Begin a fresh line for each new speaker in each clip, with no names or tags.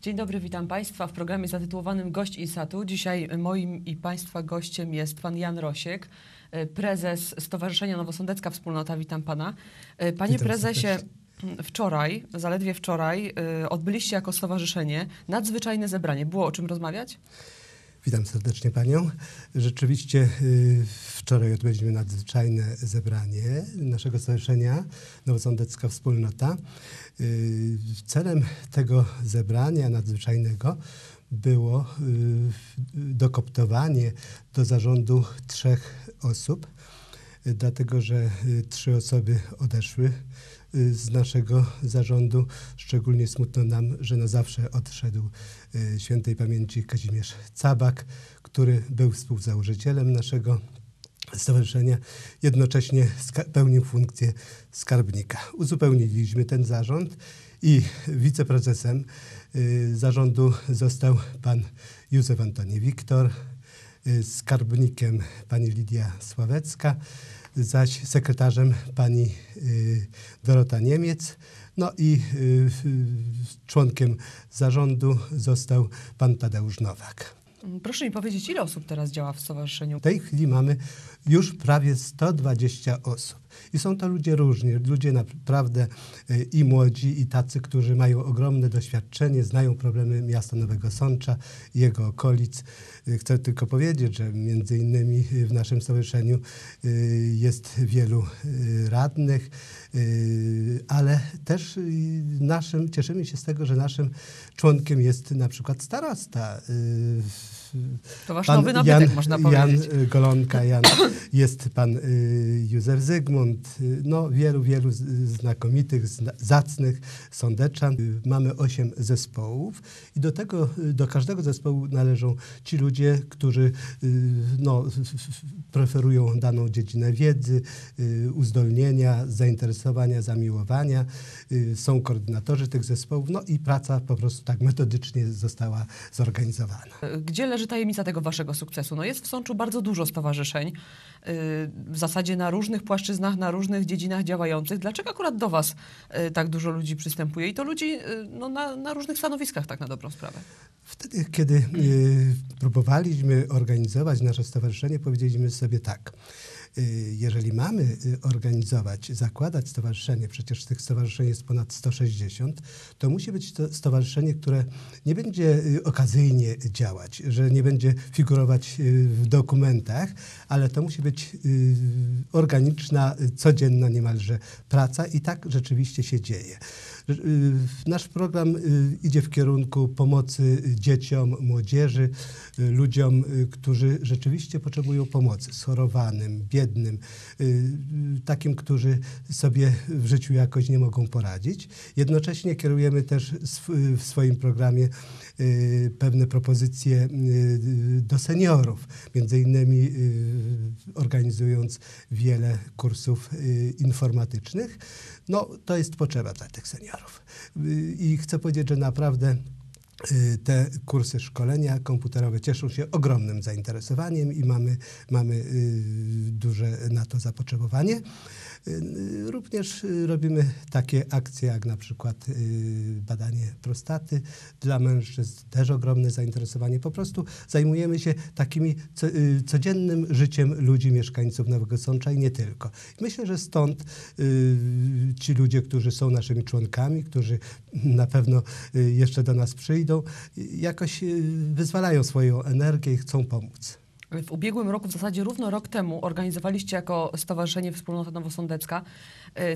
Dzień dobry, witam Państwa w programie zatytułowanym Gość Insatu. Dzisiaj moim i Państwa gościem jest Pan Jan Rosiek, e, prezes Stowarzyszenia Nowosądecka Wspólnota. Witam Pana. E, Panie
Witam
prezesie, wczoraj, zaledwie wczoraj, e, odbyliście jako stowarzyszenie nadzwyczajne zebranie. Było o czym rozmawiać?
Witam serdecznie Panią. Rzeczywiście y, wczoraj odbyliśmy nadzwyczajne zebranie naszego stowarzyszenia Nowosądecka Wspólnota. Y, celem tego zebrania nadzwyczajnego było y, dokoptowanie do zarządu trzech osób, dlatego że trzy osoby odeszły z naszego zarządu. Szczególnie smutno nam, że na zawsze odszedł y, świętej pamięci Kazimierz Cabak, który był współzałożycielem naszego stowarzyszenia, jednocześnie pełnił funkcję skarbnika. Uzupełniliśmy ten zarząd i wiceprezesem y, zarządu został pan Józef Antoni Wiktor, y, skarbnikiem pani Lidia Sławecka, zaś sekretarzem pani y, Dorota Niemiec. No i y, członkiem zarządu został pan Tadeusz Nowak.
Proszę mi powiedzieć, ile osób teraz działa w stowarzyszeniu?
W tej chwili mamy już prawie 120 osób. I są to ludzie różni, ludzie naprawdę y, i młodzi, i tacy, którzy mają ogromne doświadczenie, znają problemy miasta Nowego Sącza i jego okolic. Y, Chcę tylko powiedzieć, że między innymi y, w naszym stowarzyszeniu jest wielu radnych, ale też naszym, cieszymy się z tego, że naszym członkiem jest na przykład starosta.
To wasz nowy nabytek,
Jan,
można
Jan
powiedzieć.
y, Golonka, Jan, jest pan Józef Zygmunt, y, no wielu, wielu znakomitych, zna- zacnych sądeczan. Y, Mamy osiem zespołów i do tego, y, do każdego zespołu należą ci ludzie, którzy no, preferują daną dziedzinę wiedzy, y, uzdolnienia, zainteresowania, zamiłowania. Y, Są koordynatorzy tych zespołów, no i praca po prostu tak metodycznie została zorganizowana.
Gdzie leży tajemnica tego waszego sukcesu? No jest w Sączu bardzo dużo stowarzyszeń, yy, w zasadzie na różnych płaszczyznach, na różnych dziedzinach działających. Dlaczego akurat do was tak dużo ludzi przystępuje? I to ludzi no, na, na różnych stanowiskach, tak na dobrą sprawę.
Wtedy, kiedy y, próbowaliśmy organizować nasze stowarzyszenie, powiedzieliśmy sobie tak. y, Jeżeli mamy y, organizować, zakładać stowarzyszenie, przecież tych stowarzyszeń jest ponad 160, to musi być to stowarzyszenie, które nie będzie y, okazyjnie działać, że nie będzie figurować w dokumentach, ale to musi być organiczna, codzienna niemalże praca i tak rzeczywiście się dzieje. Y, Nasz program y, idzie w kierunku pomocy dzieciom, młodzieży, y, ludziom, którzy rzeczywiście potrzebują pomocy, schorowanym, biednym, takim, którzy sobie w życiu jakoś nie mogą poradzić. Jednocześnie kierujemy też w swoim programie pewne propozycje do seniorów, między innymi organizując wiele kursów informatycznych. No, to jest potrzeba dla tych seniorów. Y, I chcę powiedzieć, że naprawdę y, te kursy szkolenia komputerowe cieszą się ogromnym zainteresowaniem i mamy, mamy y, duże na to zapotrzebowanie. Y, Również y, robimy takie akcje jak na przykład y, badanie prostaty dla mężczyzn, też ogromne zainteresowanie. Po prostu zajmujemy się takimi co, codziennym życiem ludzi, mieszkańców Nowego Sącza i nie tylko. Myślę, że stąd ci ludzie, którzy są naszymi członkami, którzy na pewno jeszcze do nas przyjdą, jakoś wyzwalają swoją energię i chcą pomóc.
W ubiegłym roku, w zasadzie równo rok temu, organizowaliście jako Stowarzyszenie Wspólnota Nowosądecka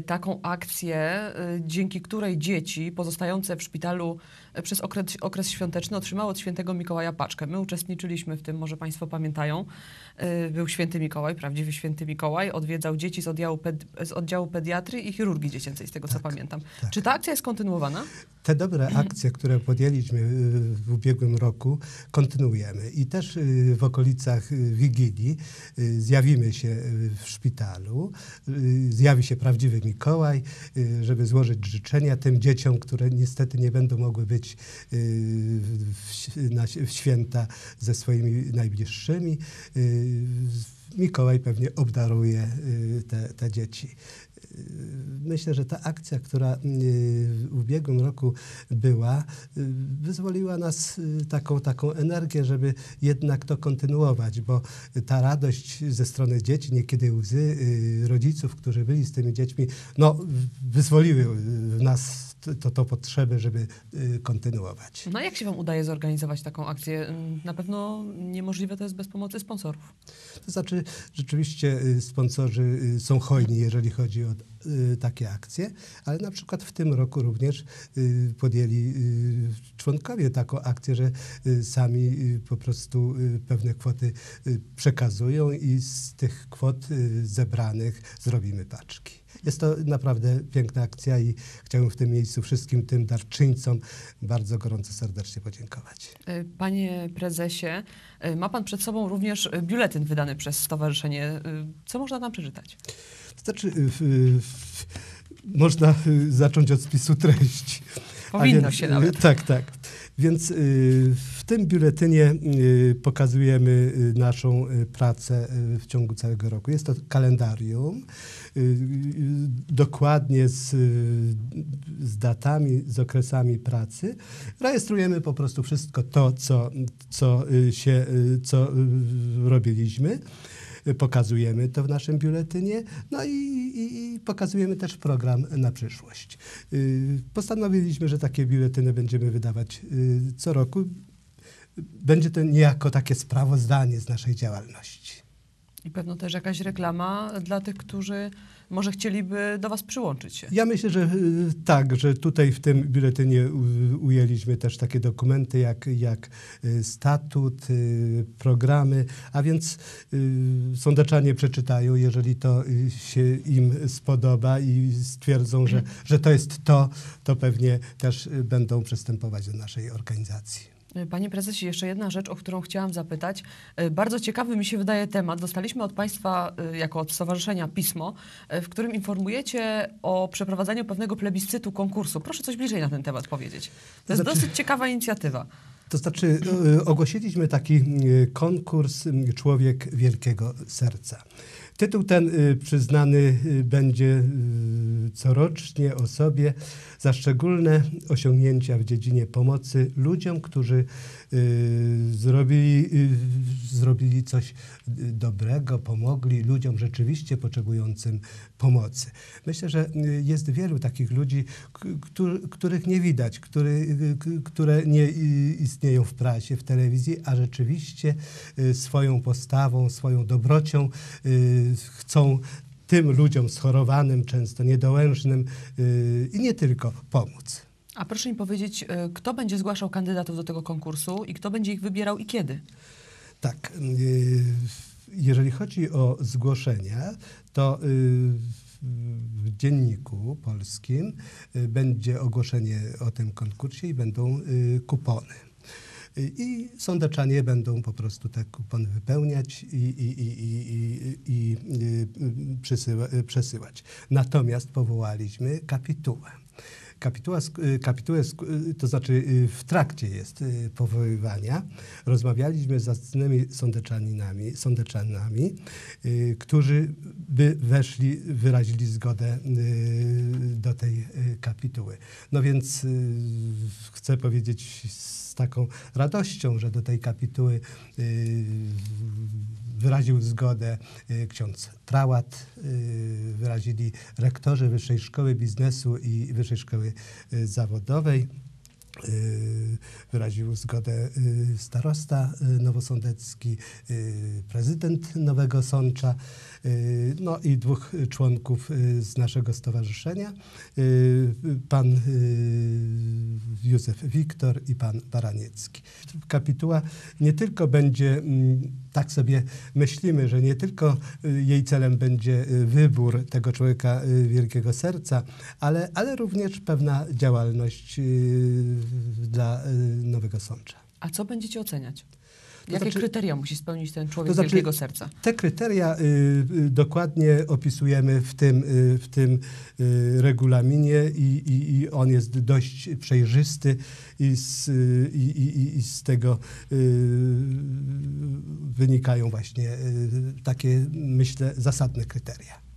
taką akcję, y, dzięki której dzieci pozostające w szpitalu y, przez okres, okres świąteczny otrzymały od świętego Mikołaja paczkę. My uczestniczyliśmy w tym, może Państwo pamiętają. Y, Był święty Mikołaj, prawdziwy święty Mikołaj, odwiedzał dzieci z oddziału, ped, z oddziału pediatrii i chirurgii dziecięcej, z tego co
Tak,
pamiętam.
tak.
Czy ta akcja jest kontynuowana?
Te dobre akcje, które podjęliśmy y, w ubiegłym roku, kontynuujemy. I też y, w okolicach y, Wigilii y, zjawimy się y, w szpitalu, y, zjawi się prawdziwy Mikołaj, y, żeby złożyć życzenia tym dzieciom, które niestety nie będą mogły być y, w, święta ze swoimi najbliższymi. Y, Mikołaj pewnie obdaruje y, te, te dzieci. Myślę, że ta akcja, która w ubiegłym roku była, wyzwoliła nas taką, taką energię, żeby jednak to kontynuować, bo ta radość ze strony dzieci, niekiedy łzy rodziców, którzy byli z tymi dziećmi, no, wyzwoliły w nas to, to potrzeby, żeby kontynuować.
No jak się Wam udaje zorganizować taką akcję? Na pewno niemożliwe to jest bez pomocy sponsorów.
To znaczy, rzeczywiście sponsorzy są hojni, jeżeli chodzi o takie akcje, ale na przykład w tym roku również podjęli członkowie taką akcję, że sami po prostu pewne kwoty przekazują i z tych kwot zebranych zrobimy paczki. Jest to naprawdę piękna akcja i chciałbym w tym miejscu wszystkim tym darczyńcom bardzo gorąco serdecznie podziękować.
Panie prezesie, ma pan przed sobą również biuletyn wydany przez stowarzyszenie. Co można tam przeczytać?
Znaczy, można zacząć od spisu treści.
Powinno więc, się nawet.
Tak, tak. Więc w tym biuletynie pokazujemy naszą pracę w ciągu całego roku. Jest to kalendarium, dokładnie z, z datami, z okresami pracy. Rejestrujemy po prostu wszystko to, co, co, się, co robiliśmy pokazujemy to w naszym biuletynie, no i, i, i, pokazujemy też program na przyszłość. Postanowiliśmy, że takie biuletyny będziemy wydawać co roku. Będzie to niejako takie sprawozdanie z naszej działalności.
I pewno też jakaś reklama dla tych, którzy może chcieliby do Was przyłączyć się.
Ja myślę, że y, tak, że tutaj w tym biuletynie ujęliśmy też takie dokumenty jak, jak y, statut, y, programy, a więc sądeczanie przeczytają, jeżeli to się im spodoba i stwierdzą, że, że to jest to, to pewnie też będą przystępować do naszej organizacji.
Panie prezesie, jeszcze jedna rzecz, o którą chciałam zapytać. E, bardzo ciekawy mi się wydaje temat. Dostaliśmy od Państwa, e, jako od stowarzyszenia, pismo, e, w którym informujecie o przeprowadzaniu pewnego plebiscytu konkursu. Proszę coś bliżej na ten temat powiedzieć. To jest znaczy, dosyć ciekawa inicjatywa.
To znaczy, ogłosiliśmy taki konkurs Człowiek Wielkiego Serca. Tytuł ten przyznany będzie corocznie osobie za szczególne osiągnięcia w dziedzinie pomocy ludziom, którzy y, zrobili, y, zrobili coś dobrego, pomogli ludziom rzeczywiście potrzebującym pomocy. Myślę, że y, jest wielu takich ludzi, których nie widać, który, które nie istnieją w prasie, w telewizji, a rzeczywiście swoją postawą, swoją dobrocią chcą tym ludziom schorowanym, często niedołężnym yy, i nie tylko pomóc.
A proszę mi powiedzieć, y, kto będzie zgłaszał kandydatów do tego konkursu i kto będzie ich wybierał i kiedy?
Tak. Yy, jeżeli chodzi o zgłoszenia, to yy, w dzienniku polskim będzie ogłoszenie o tym konkursie i będą kupony. I sądeczanie będą po prostu te kupony wypełniać i, i, i, i przesyła, przesyłać. Natomiast powołaliśmy kapitułę. Kapituła, kapitułę, to znaczy w trakcie jest powoływania. Rozmawialiśmy z zacnymi sądeczaninami, sądeczanami, którzy by weszli, wyrazili zgodę do tej kapituły. No więc chcę powiedzieć z taką radością, że do tej kapituły y, wyraził zgodę y, ksiądz Prałat, y, wyrazili rektorzy Wyższej Szkoły Biznesu i Wyższej Szkoły Zawodowej. Wyraził zgodę starosta nowosądecki, prezydent Nowego Sącza, no i dwóch członków z naszego stowarzyszenia, pan Józef Wiktor i pan Baraniecki. Kapituła nie tylko będzie, mm, tak sobie myślimy, że nie tylko y, jej celem będzie y, wybór tego człowieka y, wielkiego serca, ale, ale również pewna działalność dla Nowego Sącza.
A co będziecie oceniać? Jakie znaczy, kryteria musi spełnić ten człowiek to
znaczy,
wielkiego serca?
Te kryteria y, y, dokładnie opisujemy w tym, y, w tym y, regulaminie i, i, i, on jest dość przejrzysty i z, y, i, z tego y, wynikają właśnie takie, myślę, zasadne kryteria.